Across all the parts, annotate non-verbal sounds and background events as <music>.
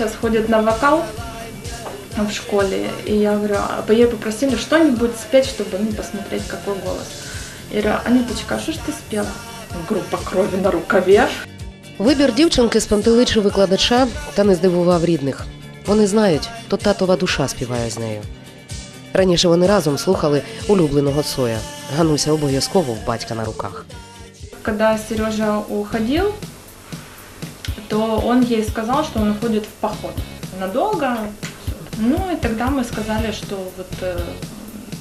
Сейчас ходит на вокал в школе, и я говорю, а ей попросили что-нибудь спеть, чтобы ну, посмотреть, какой голос. Я говорю, Анюточка, а что ж ты спела? Группа крови на рукаве. Вибір дівчинки спантеличив викладача та не здивував рідних. Вони знають, то татова душа співає з нею. Раніше вони разом слухали улюбленого Цоя. Гануся обов'язково в батька на руках. Когда Сережа уходил, то он ей сказал, что он уходит в поход. Надолго. Ну и тогда мы сказали, что вот э,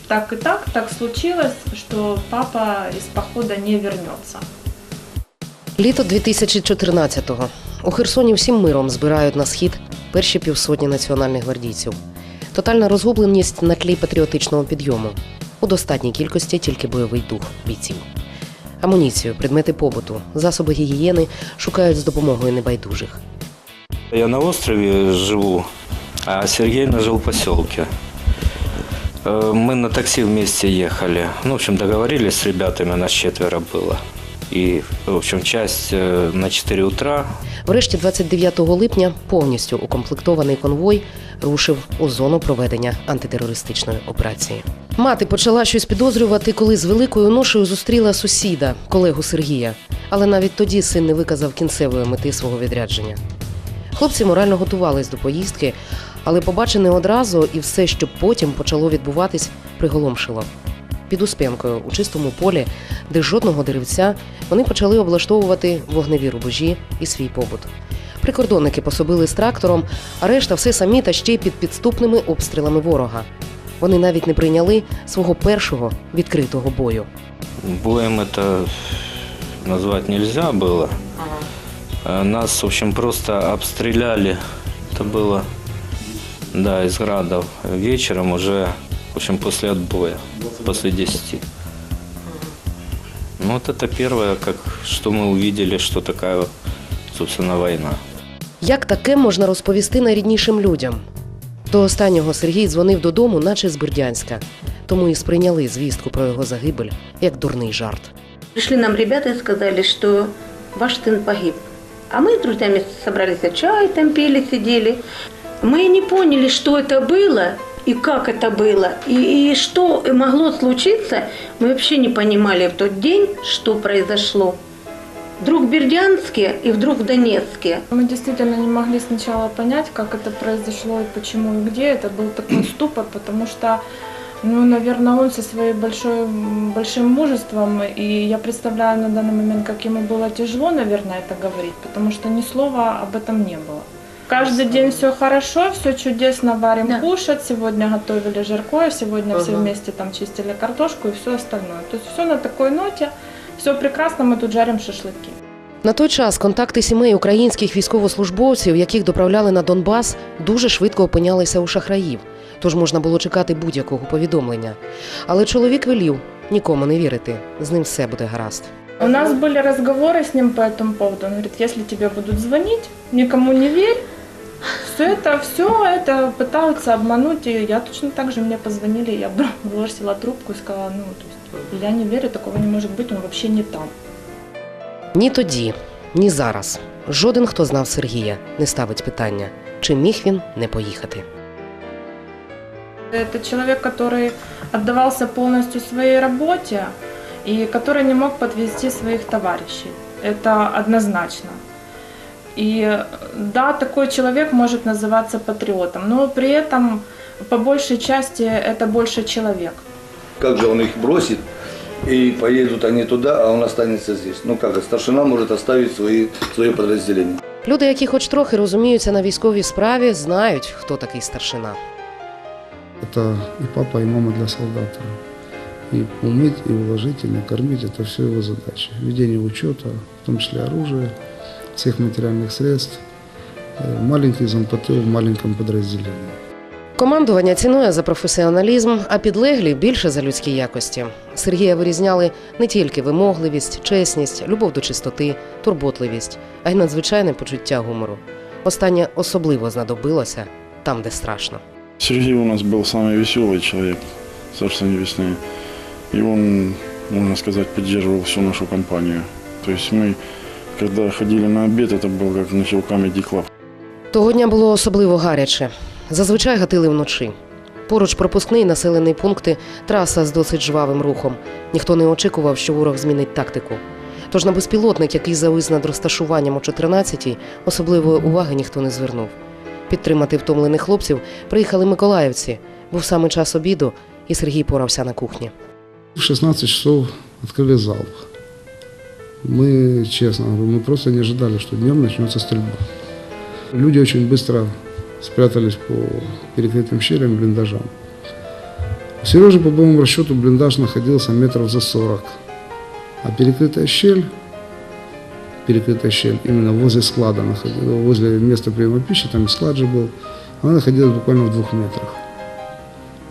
так и так, так случилось, что папа из похода не вернется. Літо 2014-го. У Херсоні всім миром збирають на схід перші півсотні національних гвардійців. Тотальна розгубленість на тлі патріотичного підйому. У достатній кількості тільки бойовий дух бійців. Амуніцію, предмети побуту, засоби гігієни шукають з допомогою небайдужих. Я на острове живу, а Сергей жил в поселке. Э, Мы на такси вместе ехали. Ну, в общем, договорились с ребятами, нас четверо было. И, в общем, часть э, на 4 утра Врешті, 29 липня, повністю укомплектований конвой рушив у зону проведення антитерористичної операції. Мати почала щось підозрювати, коли з великою ношею зустріла сусіда, колегу Сергія. Але навіть тоді син не виказав кінцевої мети свого відрядження. Хлопці морально готувались до поїздки, але побачене одразу і все, що потім почало відбуватись, приголомшило Під Успенкою у чистому полі, де жодного деревця, вони почали облаштовувати вогневі рубежі і свій побут. Прикордонники пособили з трактором, а решта все самі та ще й під підступними обстрілами ворога. Вони навіть не прийняли свого першого відкритого бою. боем это назвать нельзя было. Э, Нас, в общем, просто обстреляли. Это было, да, из градов. Вечером уже, в общем, после отбоя, после 10. Ну, вот это первое, как, что мы увидели, что такая, собственно, война. Як таке можна розповісти найріднішим людям? До останнього Сергій дзвонив додому, наче з Бердянська, тому і сприйняли звістку про його загибель як дурний жарт. Пришли нам ребята и сказали, что ваш сын погиб. А мы с друзьями собрались, чай там пили, сидели. Мы не поняли, что это было И как это было, и, и что могло случиться. Мы вообще не понимали в тот день, что произошло. Вдруг в Бердянске и вдруг в Донецке. Мы действительно не могли сначала понять, как это произошло и почему и где. Это был такой ступор, потому что, ну, наверное, он со своим большой, большим мужеством, и я представляю на данный момент, как ему было тяжело, наверное, это говорить, потому что ни слова об этом не было. Каждый день все хорошо, все чудесно, варим Да. кушать. Сегодня готовили жаркое, сегодня все Ага. вместе там чистили картошку и все остальное. То есть все на такой ноте, все прекрасно, мы тут жарим шашлыки. На той час контакти сімей українських військовослужбовців, яких доправляли на Донбас, дуже швидко опинялися у шахраїв, тож можна було чекати будь-якого повідомлення. Але чоловік велів нікому не вірити, з ним все буде гаразд. У нас были разговоры с ним по этому поводу. Он говорит, если тебе будут звонить, никому не верь. Все это, все это пытаются обмануть. И я точно так же мне позвонили, я бр- бросила трубку и сказала, ну, то есть, я не верю, такого не может быть, он вообще не там. Ні тоді, ні зараз. Жоден, хто знав Сергія, не ставить питання, чи міг він не поїхати. Это человек, который отдавался полностью своей работе и который не мог подвести своих товарищей. Это однозначно. И да, такой человек может называться патриотом, но при этом по большей части это больше человек. Как же он их бросит, и поедут они туда, а он останется здесь? Ну как, же, старшина может оставить свои, свое подразделение. Люди, які хоч трохи розуміються на військовій справі, знають, хто такий старшина. Это и папа, и мама для солдата. И умыть, и уважительно кормить – это все его задача. Ведение учета, в том числе оружия, всех материальных средств. Э, Маленький зампотыл в маленьком подразделении. Командування цінує за професіоналізм, а підлеглі більше за людські якості. Сергія вирізняли не тільки вимогливість, чесність, любов до чистоти, турботливість, а й надзвичайне почуття гумору. Останнє особливо знадобилося там, де страшно. Сергей у нас был самый веселый человек, Царство Небесное. И он, можно сказать, поддерживал всю нашу компанию. То есть мы, когда ходили на обед, это был как значит, Comedy Club. Того дня було особливо гаряче. Зазвичай гатили вночі. Поруч пропускний населений пункти, траса з досить жвавим рухом. Ніхто не очікував, що ворог змінить тактику. Тож на безпілотник, який завис над розташуванням о 14-й, особливої уваги ніхто не звернув. Підтримати втомлених хлопців приїхали миколаївці. Був саме час обіду, і Сергій порався на кухні. В 16 часов открыли залп. Мы, честно мы просто не ожидали, что днем начнется стрельба. Люди очень быстро спрятались по перекрытым щелям, блиндажам. У Сережи, по моему расчету, блиндаж находился метров за 40. А перекрытая щель, перекрытая щель именно возле склада находилась, возле места приема пищи, там склад же был, она находилась буквально в двух метрах.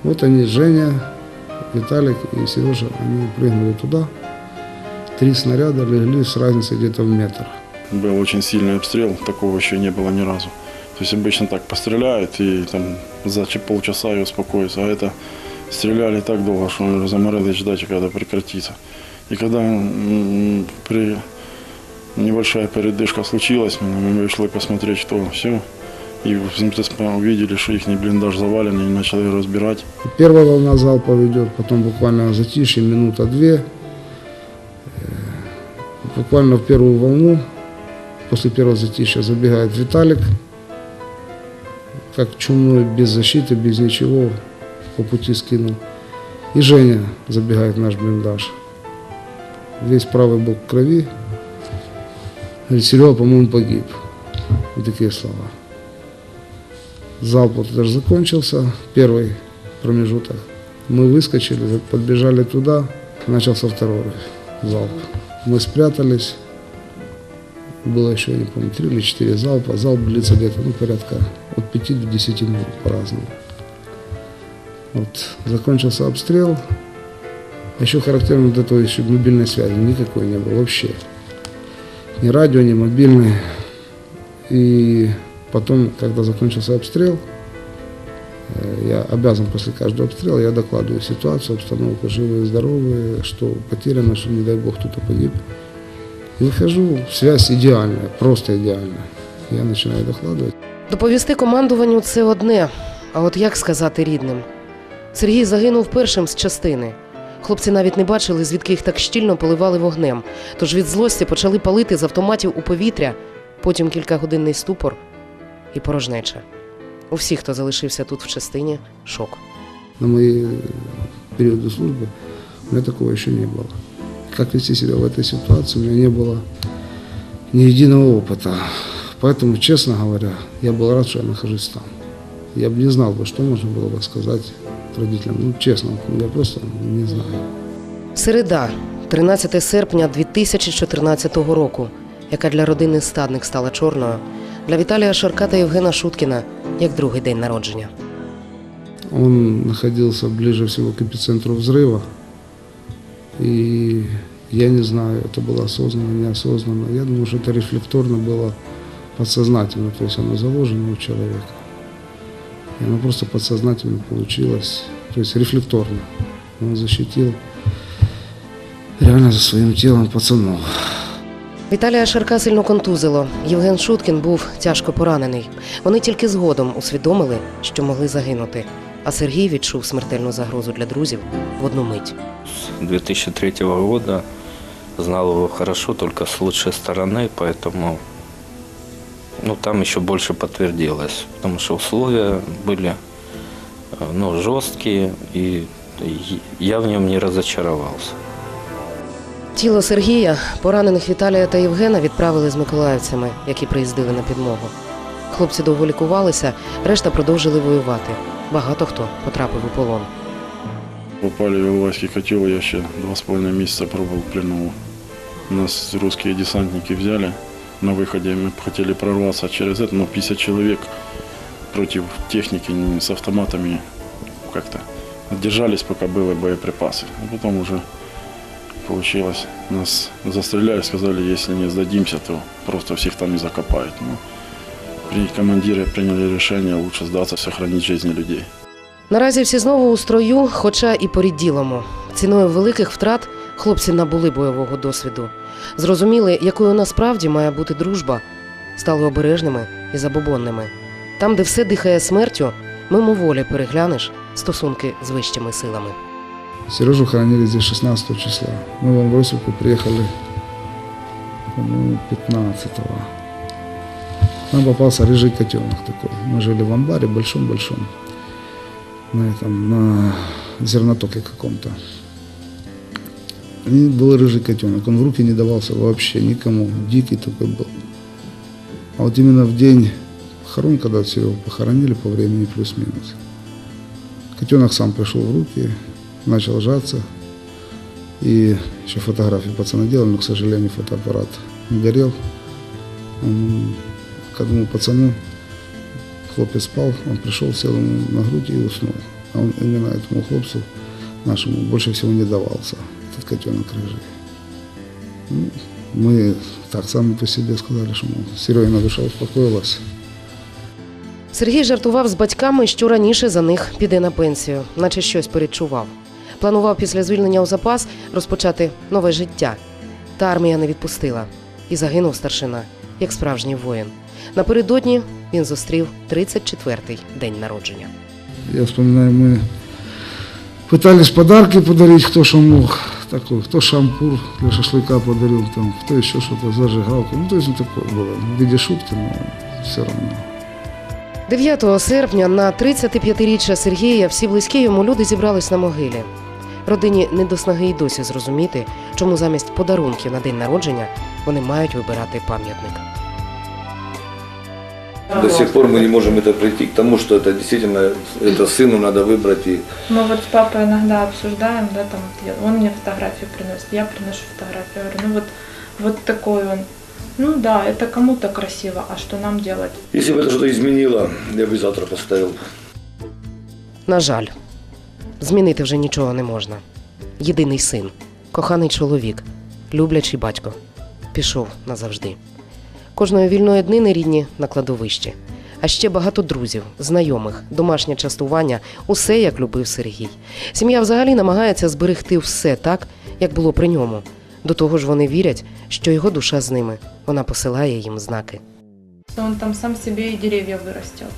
Вот они, Женя, Виталик и Сережа, они прыгнули туда. Три снаряда легли с разницей где-то в метр. Был очень сильный обстрел, такого еще не было ни разу. То есть обычно так постреляют и там за полчаса и успокоятся. А это стреляли так долго, что мы заморали ждать, когда прекратится. И когда при небольшая передышка случилась, мы вышли посмотреть, что все. И в увидели, что их блиндаж завален, и начали разбирать. Первая волна залпа идет, потом буквально затишье, минута две. Э, Буквально в первую волну, после первого затишья забегает Виталик, как чумной, без защиты, без ничего, по пути скинул. И Женя забегает наш блиндаж. Весь правый бок крови. Говорит, Серега, по-моему, погиб. Вот такие слова. Залп вот даже закончился, первый промежуток. Мы выскочили, подбежали туда, начался второй залп. Мы спрятались, было еще, не помню, три или четыре залпа. Залп длится где-то, ну, порядка от 5 до 10 минут по-разному. Вот, закончился обстрел. Еще характерно вот этого еще мобильной связи никакой не было вообще. Ни радио, ни мобильной. И потом, когда закончился обстрел, я обязан после каждого обстрела, я докладываю ситуацию, обстановку, живые, здоровые, что потеряно, что, не дай бог, кто-то погиб. И выхожу, связь идеальная, просто идеальная. Я начинаю докладывать. Доповісти командуванню це одне, а от як сказати рідним? Сергій загинув першим з частини. Хлопці навіть не бачили, звідки їх так щільно поливали вогнем. Тож від злості почали палити з автоматів у повітря, потім кількагодинний ступор і порожнеча. У всіх, хто залишився тут в частині, шок. На мои периоды службы у меня такого еще не было. Как вести себя в этой ситуации, у меня не было ни единого опыта. Поэтому, честно говоря, я был рад, что я нахожусь там. Я бы не знал бы, что можно было бы сказать родителям. Ну, честно, я просто не знаю. Середа, 13 серпня 2014 року, яка для родини стадник стала чорною, для Віталія Шарка та Євгена Шуткіна як другий день народження. Он находился ближе всего к эпицентру взрыва. И я не знаю, это было осознанно, неосознанно. Я думаю, что это рефлекторно было подсознательно, то есть оно заложено у человека. И оно просто подсознательно получилось, то есть рефлекторно. Он защитил реально за своим телом пацанов. Віталія Шарка сильно контузило. Євген Шуткін був тяжко поранений. Вони тільки згодом усвідомили, що могли загинути. А Сергій відчув смертельну загрозу для друзів в одну мить. С 2003 года знал его хорошо, только с лучшей стороны, поэтому ну, там еще больше подтвердилось, потому что условия были э, ну, жесткие, и и я в нем не разочаровался. Тіло Сергія, поранених Віталія та Євгена відправили з миколаївцями, які приїздили на підмогу. Хлопці довго лікувалися, решта продовжили воювати. Багато хто потрапив у полон. Попали в Иловайский котел, я еще два с половиной месяца пробыл в плену. Нас русские десантники взяли. На выходе мы хотели прорваться через это, но 50 человек против техники не- с автоматами как-то держались, пока были боеприпасы. А потом уже получилось. Нас застреляли, сказали, если не сдадимся, то просто всех там и закопают. Ну, при командире приняли решение лучше сдаться, сохранить жизни людей. Наразі всі знову у строю, хоча і порідділому. Ціною великих втрат хлопці набули бойового досвіду. Зрозуміли, якою насправді має бути дружба, стали обережними і забобонними. Там, де все дихає смертю, мимоволі переглянеш стосунки з вищими силами. Сережу хоронили здесь 16 числа. Мы в Амбросику приехали, по-моему, 15-го. Нам попался рыжий котенок такой. Мы жили в амбаре большом-большом. На этом, на зернотоке каком-то. И был рыжий котенок. Он в руки не давался вообще никому. Дикий такой был. А вот именно в день похорон, когда все его похоронили по времени плюс-минус, котенок сам пришел в руки, начал жаться. И еще фотографии пацаны делали, но, к сожалению, фотоаппарат не горел. Он к одному пацану, хлопец спал, он пришел, сел ему на грудь и уснул. А он именно этому хлопцу нашему больше всего не давался, этот котенок рыжий. Ну, мы так сами по себе сказали, что мол, Серегина душа успокоилась. Сергій жартував з батьками, що раніше за них піде на пенсію, наче щось передчував. Планував після звільнення у запас розпочати нове життя. Та армія не відпустила. І загинув старшина, як справжній воїн. Напередодні він зустрів 34-й день народження. Я вспоминаю, мы пытались подарки подарить, кто что мог. Такой, кто шампур для шашлыка подарил, там, кто еще что-то, зажигалку. Ну, то есть ну, такое было, в виде шутки, но все равно. 9 серпня на 35-річчя Сергія всі близькі йому люди зібрались на могилі. Родині не до снаги й досі зрозуміти, чому замість подарунків на день народження вони мають вибирати пам'ятник. До сих пор мы не можем это прийти к тому, что это действительно, это сыну надо выбрать и Мы вот с папой иногда обсуждаем, да, там, я- он мне фотографию приносит, я приношу фотографию, я говорю, ну вот, вот такой он. Ну да, это кому-то красиво, а что нам делать? Если бы это что-то изменило, я бы завтра поставил. На жаль, змінити вже нічого не можна. Єдиний син, коханий чоловік, люблячий батько, пішов назавжди. Кожної вільної днини рідні на кладовищі. А ще багато друзів, знайомих, домашнє частування, усе як любив Сергій. Сім'я взагалі намагається зберегти все так, як було при ньому. До того ж, вони вірять, що його душа з ними. Вона посилає їм знаки. Он там сам себе и деревья вырастил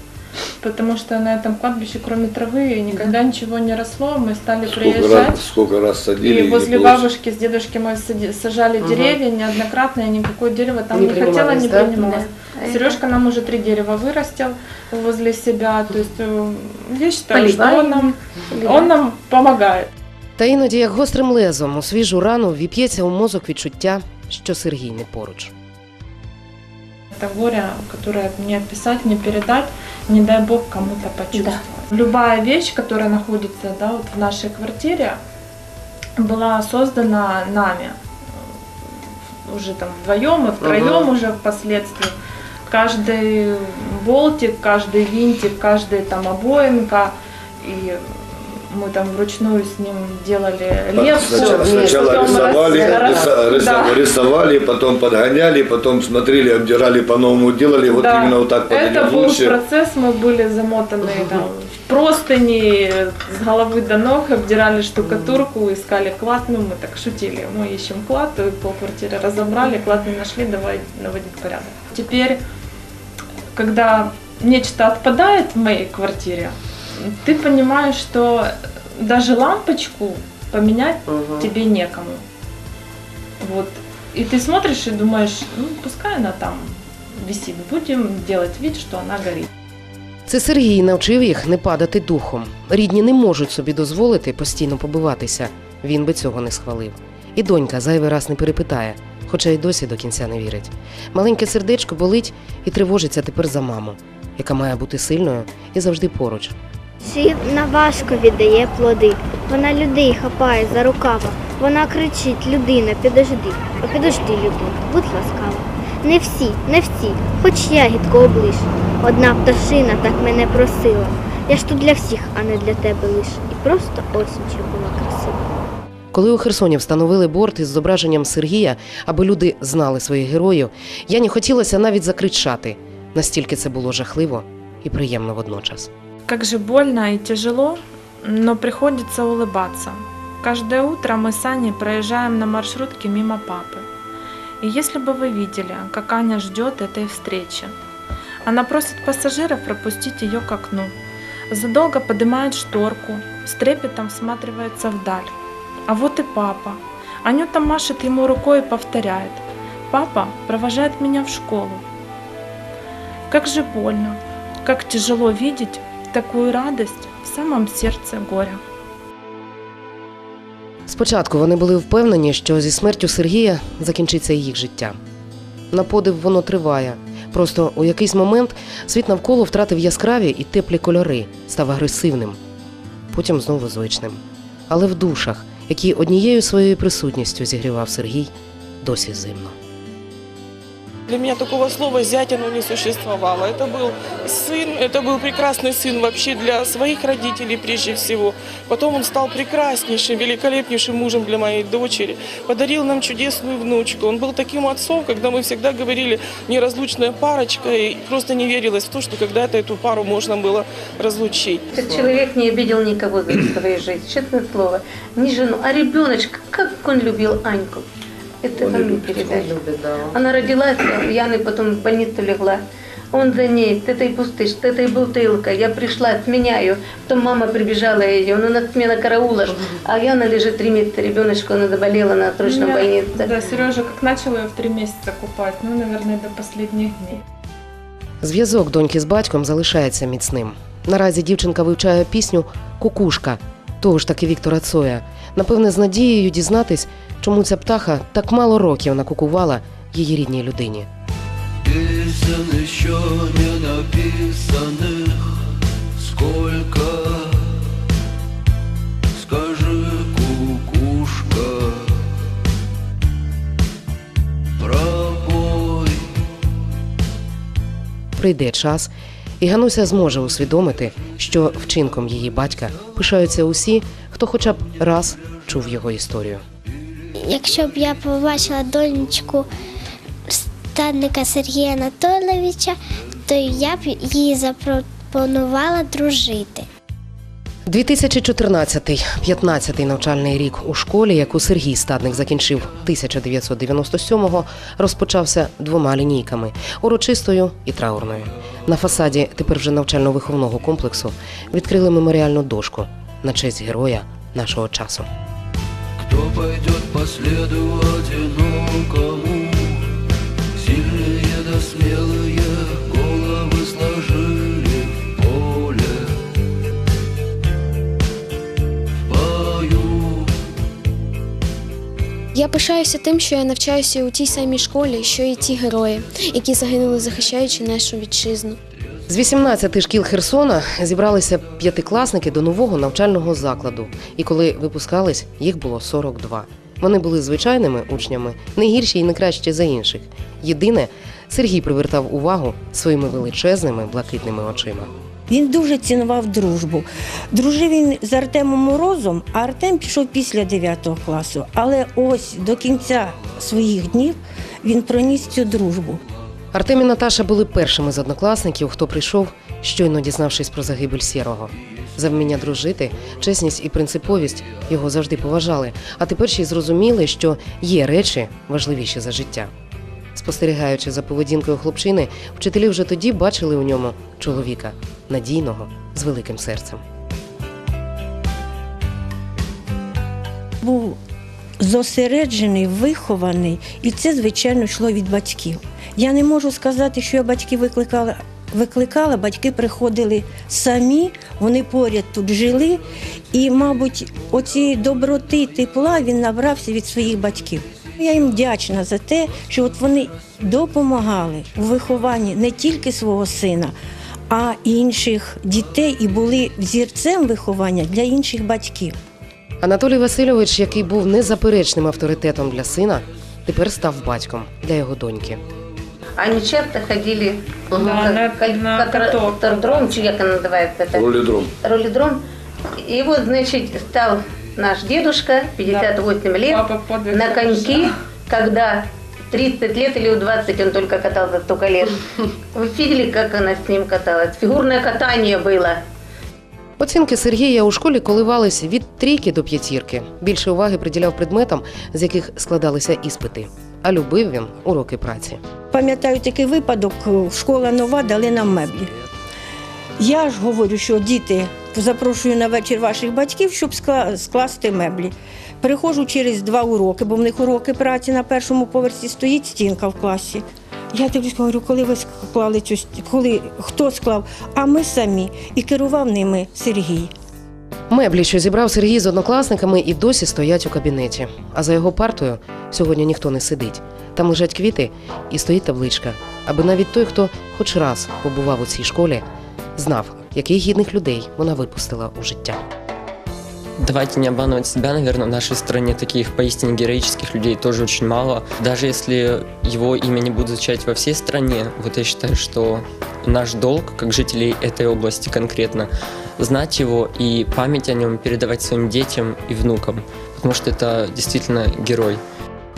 Потому что на этом кладбище, кроме травы, никогда ничего не росло. Мы стали Сколько приезжать. раз, сколько раз садили. И не возле получилось. бабушки с дедушкой мы сади- сажали Мгм. деревья неоднократно, и никакое дерево там Не не, хотело, принимались, не да? принималось. Да. Сережка нам уже три дерева вырастил возле себя. То есть э, я считаю, что Поливаем. он нам, он нам помогает. Та іноді, як гострим лезом у свіжу рану віп'ється у мозок відчуття, що Сергій не поруч. Это горе, которое не описать, не передать, не дай бог кому-то почувствовать. Любая вещь, которая находится да, вот в нашей квартире, была создана нами. Уже там вдвоем и втроем уже впоследствии. Каждый болтик, каждый винтик, каждая там обоинка. И мы там вручную с ним делали лепку. Сначала, сначала рисовали, риса- Да. рисовали, потом подгоняли, потом смотрели, обдирали, по-новому делали. Вот Да. именно вот так Это подойдет был лучше. процесс, мы были замотаны там, в простыни с головы до ног, обдирали штукатурку, искали клад, ну мы так шутили, мы ищем клад, полквартиры разобрали, клад не нашли, давай наводить порядок. Теперь, когда нечто отпадает в моей квартире, ты понимаешь, что даже лампочку поменять тебе некому. Вот. И ты смотришь и думаешь, ну пускай она там висит, будем делать вид, что она горит. Це Сергій навчив їх не падати духом. Рідні не можуть собі дозволити постійно побиватися. Він би цього не схвалив. І донька зайвий раз не перепитає, хоча й досі до кінця не вірить. Маленьке сердечко болить і тривожиться тепер за маму, яка має бути сильною і завжди поруч. Сіна важко віддає плоди. Вона людей хапає за рукава. Вона кричить: людина, підожди, О, підожди, людина, будь ласкава. Не всі, не всі, хоч ягідку облиш. Одна пташина так мене просила. Я ж тут для всіх, а не для тебе лиш. І просто осінь ще була красива. Коли у Херсоні встановили борт із зображенням Сергія, аби люди знали своїх героїв, Яні хотілося навіть закричати. Настільки це було жахливо і приємно водночас. Как же больно и тяжело, но приходится улыбаться. Каждое утро мы с Аней проезжаем на маршрутке мимо папы. И если бы вы видели, как Аня ждет этой встречи. Она просит пассажиров пропустить ее к окну. Задолго поднимает шторку, с трепетом всматривается вдаль. А вот и папа. Анюта машет ему рукой и повторяет. «Папа провожает меня в школу». Как же больно, как тяжело видеть такую радость в самом сердце горя. Спочатку вони були впевнені, що зі смертю Сергія закінчиться їх життя. На подив воно триває. Просто у якийсь момент світ навколо втратив яскраві і теплі кольори, став агресивним, потім знову звичним. Але в душах, які однією своєю присутністю зігрівав Сергій, досі зимно. Для меня такого слова зятя ну, не существовало. Это был сын, это был прекрасный сын вообще для своих родителей прежде всего. Потом он стал прекраснейшим, великолепнейшим мужем для моей дочери. Подарил нам чудесную внучку. Он был таким отцом, когда мы всегда говорили неразлучная парочка, и просто не верилось в то, что когда-то эту пару можно было разлучить. Этот человек не обидел никого за свою жизнь, честное слово. Не жену, а ребеночка. Как он любил Аньку. Это вам не передать. Она родилась, Яна потом в больницу легла. Он за ней, с этой пустыш, с этой бутылкой. Я пришла, сменяю. Потом мама прибежала ее, ну, на смена караула. ж. А Яна лежит три месяца, ребеночку, она заболела на срочной Меня- больнице. Да, Сережа как начал ее в три месяца купать, ну, наверное, до последних дней. Зв'язок доньки з батьком залишається міцним. Наразі дівчинка вивчає пісню Кукушка того ж таки Віктора Цоя. Напевне, з надією дізнатись, чому ця птаха так мало років накукувала її рідній людині. Песен еще не написанных Сколько Скажи, кукушка Пробой Прийде час, і Гануся зможе усвідомити, що вчинком її батька пишаються усі, хто хоча б раз чув його історію. Якщо б я побачила донечку стадника Сергія Анатолійовича, то я б їй запропонувала дружити. 2014-15 навчальний рік у школі, яку Сергій Стадник закінчив 1997-го, розпочався двома лінійками урочистою і траурною. На фасаді тепер вже навчально-виховного комплексу відкрили меморіальну дошку на честь героя нашого часу Кто пойдет по следу одинокому Сильные да смелые головы сложили в поле В бою Я пишаюся тим, що я навчаюся у тій самій школі, що і ті герої, які загинули, захищаючи нашу вітчизну. З 18 шкіл Херсона зібралися п'ятикласники до нового навчального закладу. І коли випускались, їх було 42. Вони були звичайними учнями, не гірші і не кращі за інших. Єдине, Сергій привертав увагу своїми величезними блакитними очима. Він дуже цінував дружбу. Дружив він з Артемом Морозом, а Артем пішов після 9 класу. Але ось до кінця своїх днів він проніс цю дружбу. Артем і Наташа були першими з однокласників, хто прийшов, щойно дізнавшись про загибель сірого. За вміння дружити, чесність і принциповість його завжди поважали, а тепер ще й зрозуміли, що є речі важливіші за життя. Спостерігаючи за поведінкою хлопчини, вчителі вже тоді бачили у ньому чоловіка надійного з великим серцем. Був зосереджений, вихований, і це, звичайно, йшло від батьків. Я не можу сказати, що я батьків викликала. Викликала, батьки приходили самі, вони поряд тут жили, і, мабуть, оцієї доброти, тепла він набрався від своїх батьків. Я їм вдячна за те, що от вони допомагали у вихованні не тільки свого сина, а й інших дітей і були взірцем виховання для інших батьків. Анатолій Васильович, який був незаперечним авторитетом для сина, тепер став батьком для його доньки. Они часто ходили Да, на- как- на как каток. катардром, чи як она называется это? Ролидром. Ролидром. И вот, значит, стал наш дедушка, 58 лет, Папа подвиг на коньки, когда 30 лет или у 20 он только катался столько лет. <laughs> Вы видели, как она с ним каталась? Фигурное катание было. Оцінки Сергія у школі коливались від трійки до п'ятірки. Більше уваги приділяв предметам, з яких складалися іспити. а любив він уроки праці. Пам'ятаю такий випадок, школа нова, дали нам меблі. Я ж говорю, що діти, запрошую на вечір ваших батьків, щоб скла- скласти меблі. Переходжу через два уроки, бо в них уроки праці на першому поверсі стоїть стінка в класі. Я дивлюсь, говорю, коли ви склали цю коли хто склав, а ми самі. І керував ними Сергій. Меблі, що зібрав Сергій з однокласниками, і досі стоять у кабінеті. А за його партою сьогодні ніхто не сидить. Там лежать квіти і стоїть табличка, аби навіть той, хто хоч раз побував у цій школі, знав, яких гідних людей вона випустила у життя. Давайте не обманывать себя, наверное, в нашей стране таких поистине героических людей тоже очень мало. Даже если его имя не будут звучать во всей стране, вот я считаю, что наш долг, как жителей этой области конкретно, знать его и память о нем передавать своим детям и внукам, потому что это действительно герой.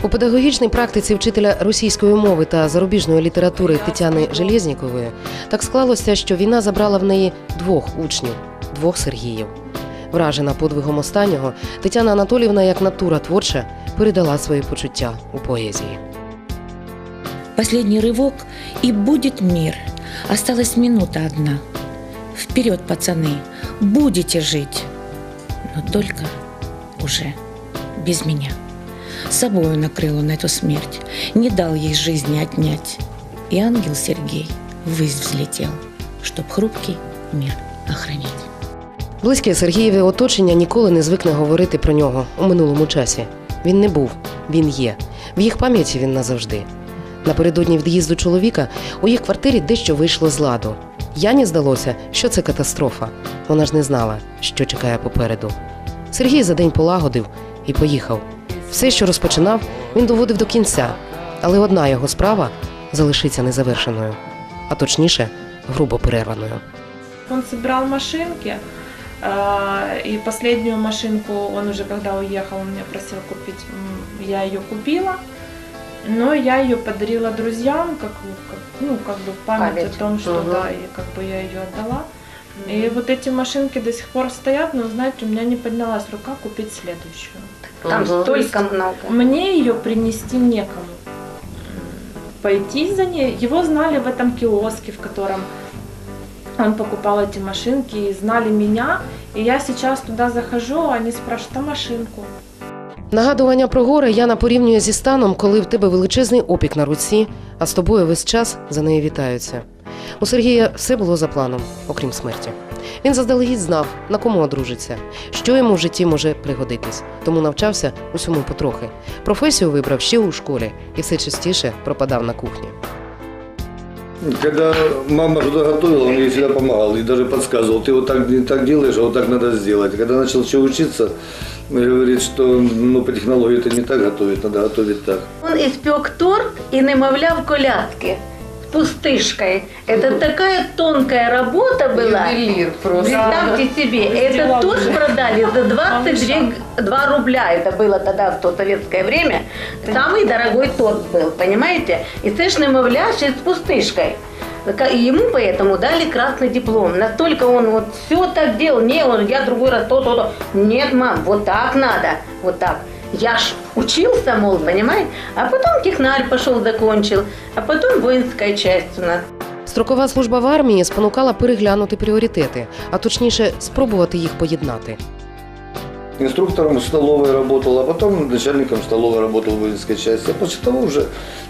У педагогічній практиці вчителя російської мови та зарубіжної літератури Тетяни Желєзнікової так склалося, що війна забрала в неї двох учнів, двох Сергіїв. Вражена подвигом останнього, Тетяна Анатоліївна, як натура творча, передала свої почуття у поезії. Последний рывок, и будет мир. Осталась минута одна. Вперед, пацаны, будете жить. Но только уже без меня. Собою накрыл он эту смерть, не дал ей жизни отнять. И ангел Сергей ввысь взлетел, чтоб хрупкий мир охранять. Близьке Сергієве оточення ніколи не звикне говорити про нього у минулому часі. Він не був, він є. В їх пам'яті він назавжди. Напередодні від'їзду чоловіка у їх квартирі дещо вийшло з ладу. Яні здалося, що це катастрофа. Вона ж не знала, що чекає попереду. Сергій за день полагодив і поїхав. Все, що розпочинав, він доводив до кінця, але одна його справа залишиться незавершеною, а точніше, грубо перерваною. Он собирал машинки, и последнюю машинку он уже когда уехал, он меня просил купить. Я ее купила, но я ее подарила друзьям, как, как, ну, как бы в память, Память. о том, что Мгм. да, и как бы я ее отдала. И вот эти машинки до сих пор стоят, но, знаете, у меня не поднялась рука купить следующую. Там столько много. Мне ее принести некому. Пойти за ней. Его знали в этом киоске, в котором он покупал эти машинки, и знали меня. И я сейчас туда захожу, они спрашивают, а машинку? Нагадування про горе Яна порівнює зі станом, коли в тебе величезний опік на руці, а з тобою весь час за нею вітаються. У Сергія все було за планом, окрім смерті. Він заздалегідь знав, на кому одружиться, що йому в житті може пригодитись, тому навчався усьому потрохи. Професію вибрав ще у школі і все частіше пропадав на кухні. Когда мама что-то готовила, он ей всегда помогал и даже подсказывал. Ты вот так не так делаешь, а вот так надо сделать. Когда начал еще учиться, говорит, что ну, по технологии это не так готовить, надо готовить так. Он испек торт и намовлял колядки с Пустышкой. Это такая тонкая работа была. Ювелир Представьте себе, этот торт продали за <laughs> 22 рубля. Это было тогда, в то советское время. Самый дорогой торт был, понимаете? И це ж с пустышкой. И ему поэтому дали красный диплом. Настолько он вот все так делал. Не, он, я другой раз то, то, то. Нет, мам, вот так надо. Вот так. Я ж учился, мол, понимаете? А потом технарь пошел, закончил. А потом воинская часть у нас. Строкова служба в армії спонукала переглянути пріоритети, а точніше спробувати їх поєднати. Инструктором в столовой работал, а потом начальником столовой работал в воинской части. А после того уже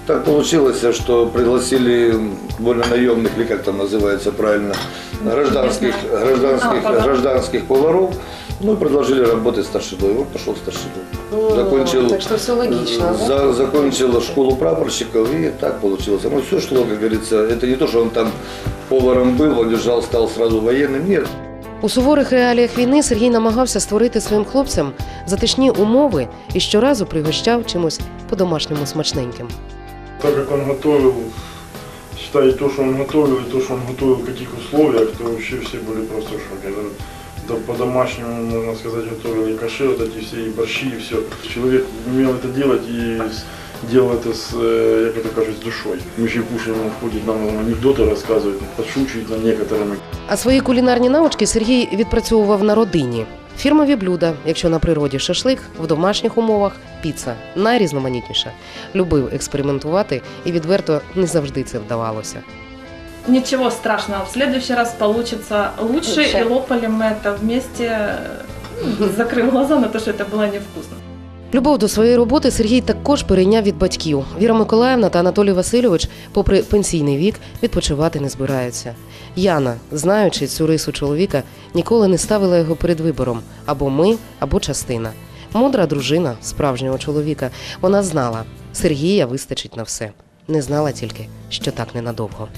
так получилось, что пригласили более наемных, или как там называется правильно, гражданских, гражданских, гражданских поваров. Ну и предложили работать старшиной. Вот пошел старшиной. Закончил, так что все логично, да? за- закончил школу прапорщиков и так получилось. Ну все шло, как говорится. Это не то, что он там поваром был, он лежал, стал сразу военным. Нет, У суворих реаліях війни Сергій намагався створити своїм хлопцям затишні умови і щоразу пригощав чимось по-домашньому смачненьким. Так как он готовил, считай, то, что он готовил, и то, что он готовил в каких условиях, то вообще все были просто в шоке. Это да, по-домашнему, можно сказать, готовил и каши, вот эти все, и борщи, и все. Человек умел это делать и с делал это с, э, як это кажуть, с душой. Мы еще кушаем, он ходит нам анекдоты рассказывает, подшучивает над некоторыми. А свої кулінарні навички Сергій відпрацьовував на родині. Фірмові блюда, якщо на природі шашлик, в домашніх умовах піца найрізноманітніша. Любив експериментувати і відверто не завжди це вдавалося. Ничего страшного, в следующий раз получится лучше, Лучше. и лопали мы это вместе, ну, закрыв глаза на то, что это было невкусно. Любов до своєї роботи Сергій також перейняв від батьків. Віра Миколаївна та Анатолій Васильович, попри пенсійний вік, відпочивати не збираються. Яна, знаючи цю рису чоловіка, ніколи не ставила його перед вибором або ми, або частина. Мудра дружина справжнього чоловіка. Вона знала, Сергія вистачить на все. Не знала тільки, що так ненадовго.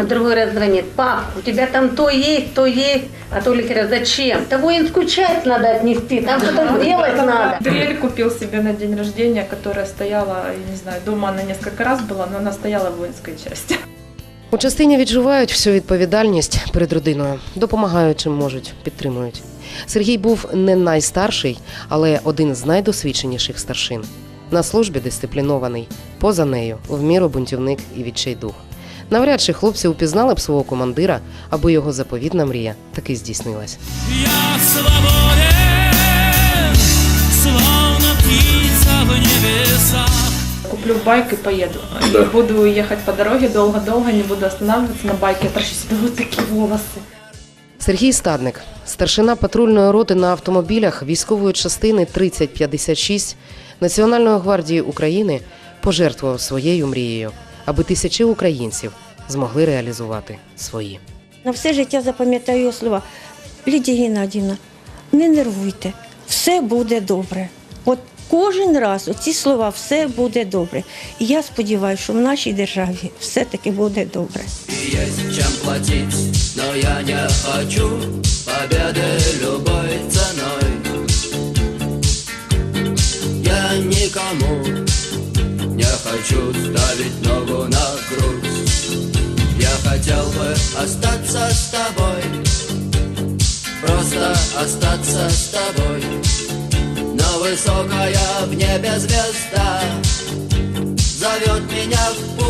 А другой раз звонит, пап, у тебя там то есть, то есть. А Толик говорит, зачем? Да воинскую часть надо отнести, там что-то делать надо. Дрель купил себе на день рождения, которая стояла, я не знаю, дома она несколько раз была, но она стояла в воинской части. У частині відчувають всю відповідальність перед родиною, допомагають чим можуть, підтримують. Сергій був не найстарший, але один з найдосвідченіших старшин. На службі дисциплінований, поза нею, в міру бунтівник і відчайдух. Навряд чи хлопці упізнали б свого командира, аби його заповітна мрія таки здійснилась. Я свободен, словно птица в небесах. Куплю байк и поеду. И Да. буду ехать по дороге долго-долго, не буду останавливаться на байке, отращу себе вот такие волосы. Сергій Стадник, старшина патрульної роти на автомобілях військової частини 3056 Національної гвардії України, пожертвував своєю мрією, аби тисячі українців змогли реалізувати свої. На все життя запам'ятаю слова. Лідія Геннадівна, не нервуйте, все буде добре. От кожен раз оці слова все буде добре. І я сподіваюся, що в нашій державі все-таки буде добре. Есть чем платить, но я не хочу победы любой ценой. Я никому не хочу ставить ногу на грудь. Я хотел бы остаться с тобой, просто остаться с тобой. Но высокая в небе звезда зовет меня в